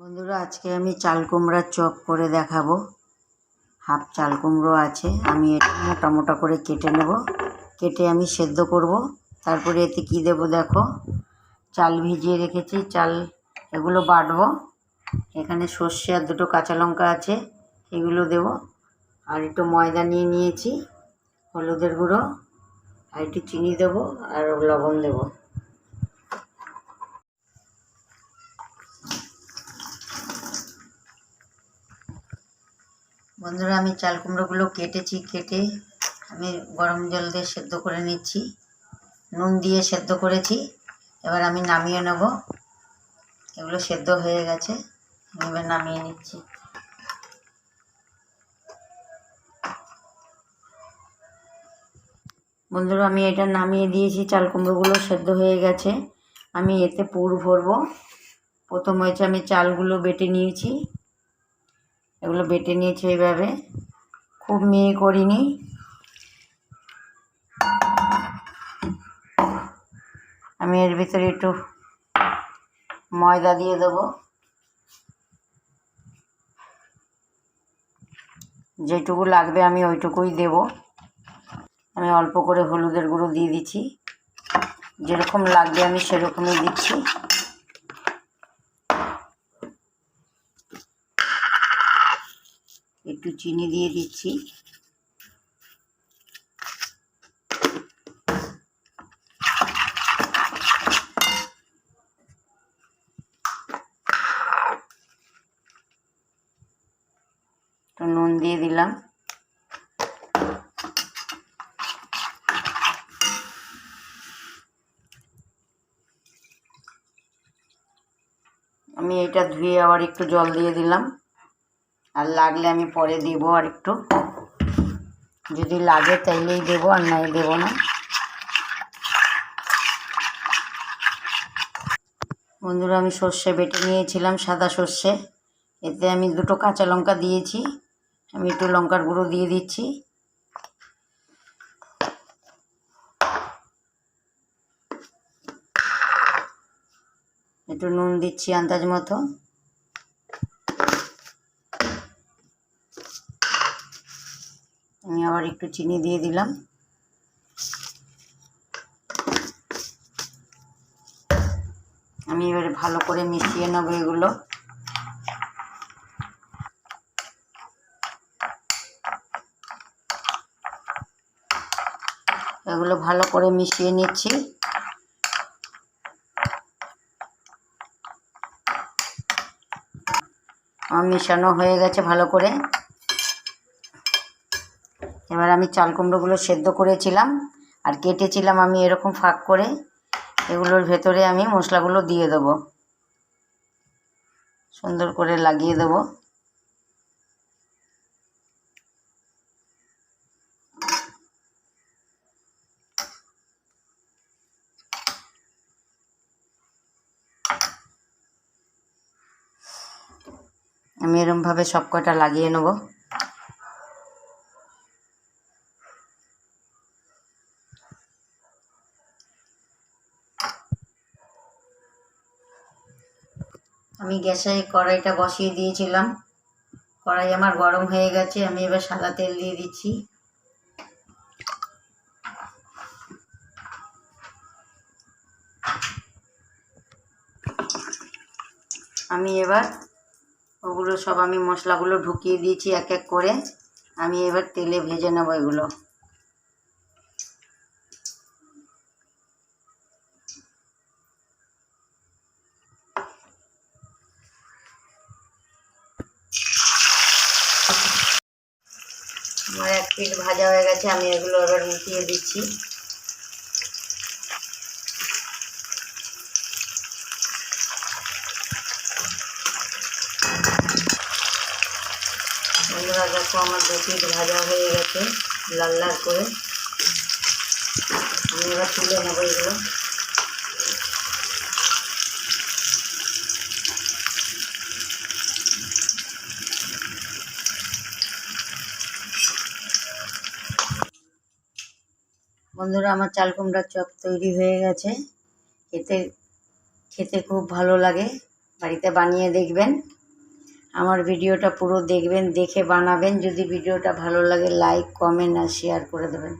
বন্ধুরা, আজকে আমি চাল কুমড়ার চপ করে দেখাবো। হাফ চাল কুমড়ো আছে, আমি এটা মোটা মোটা করে কেটে নেব। কেটে আমি সেদ্ধ করব। তারপরে এতে কি দেব দেখো? চাল ভিজিয়ে রেখেছি, চাল এগুলো বাটবো। এখানে সর্ষে আর দুটো কাঁচা লঙ্কা আছে, এগুলো দেব। আর একটু ময়দা নিয়ে নিয়েছি, হলুদের গুঁড়ো। আর একটু চিনি দেবো, আর লবণ দেবো। বন্ধুরা, আমি চাল কুমড়োগুলো কেটেছি, কেটে আমি গরম জল দিয়ে সেদ্ধ করে নিচ্ছি। নুন দিয়ে সেদ্ধ করেছি। এবার আমি নামিয়ে নেব। এগুলো সেদ্ধ হয়ে গেছে। আমি এবার নামিয়ে নিচ্ছি। বন্ধুরা, আমি এটা নামিয়ে দিয়েছি। চাল কুমড়োগুলো সেদ্ধ হয়ে গেছে। আমি এতে পুর ভরবো। প্রথম হয়েছে আমি চালগুলো বেটে নিয়েছি। এগুলো বেটে নিয়েছি এইভাবে। খুব মিহি করিনি। আমি এর ভিতরে একটু ময়দা দিয়ে দেবো। যেটুকু লাগবে আমি ওইটুকুই দেব। আমি অল্প করে হলুদের গুঁড়ো দিয়ে দিচ্ছি। যেরকম লাগবে আমি সেরকমই দিচ্ছি। একটু চিনি দিয়ে দিচ্ছি। একটু নুন দিয়ে দিলাম। আমি এটা ধুয়ে আবার একটু জল দিয়ে দিলাম। আর লাগলে আমি পরে দেবো আর একটু। যদি লাগে তাইলেই দেবো, আর নাই দেবো না। বন্ধুরা, আমি সর্ষে বেটে নিয়েছিলাম সাদা সর্ষে। এতে আমি দুটো কাঁচা লঙ্কা দিয়েছি। আমি একটু লঙ্কার গুঁড়ো দিয়ে দিচ্ছি। একটু নুন দিচ্ছি আন্দাজ মতো। আমি আবার একটু চিনি দিয়ে দিলাম। আমি এবারে ভালো করে মিশিয়ে নেব এগুলো। এগুলো ভালো করে মিশিয়ে নিচ্ছি। আমার মিশানো হয়ে গেছে ভালো করে। এবার আমি চাল কুমড়োগুলো সেদ্ধ করেছিলাম আর কেটেছিলাম আমি এরকম ফাঁক করে। এগুলোর ভেতরে আমি মশলাগুলো দিয়ে দেবো। সুন্দর করে লাগিয়ে দেবো। আমি এরমভাবে সব কটা লাগিয়ে নেব। আমি গ্যাসে কড়াইটা বসিয়ে দিয়েছিলাম। কড়াই আমার গরম হয়ে গেছে, আমি এবার সাদা তেল দিয়ে দিচ্ছি। আমি এবার ওগুলো সব আমি মশলাগুলো ঢুকিয়ে দিয়েছি এক এক করে। আমি এবার তেলে ভেজে নেব এগুলো। আমার এক পিঠ ভাজা হয়ে গেছে, আমি এগুলো এবার উঠিয়ে দিচ্ছি। বন্ধুরা, দেখো আমার দু পিঠ ভাজা হয়ে গেছে, লাল লাল করে। আমি এবার তুলে নেব এগুলো। বন্ধুরা, আমার চাল কুমড়ার চপ তৈরি হয়ে গেছে। খেতে খেতে খুব ভালো লাগে। বাড়িতে বানিয়ে দেখবেন। আমার ভিডিওটা পুরো দেখবেন, দেখে বানাবেন। যদি ভিডিওটা ভালো লাগে লাইক কমেন্ট আর শেয়ার করে দেবেন।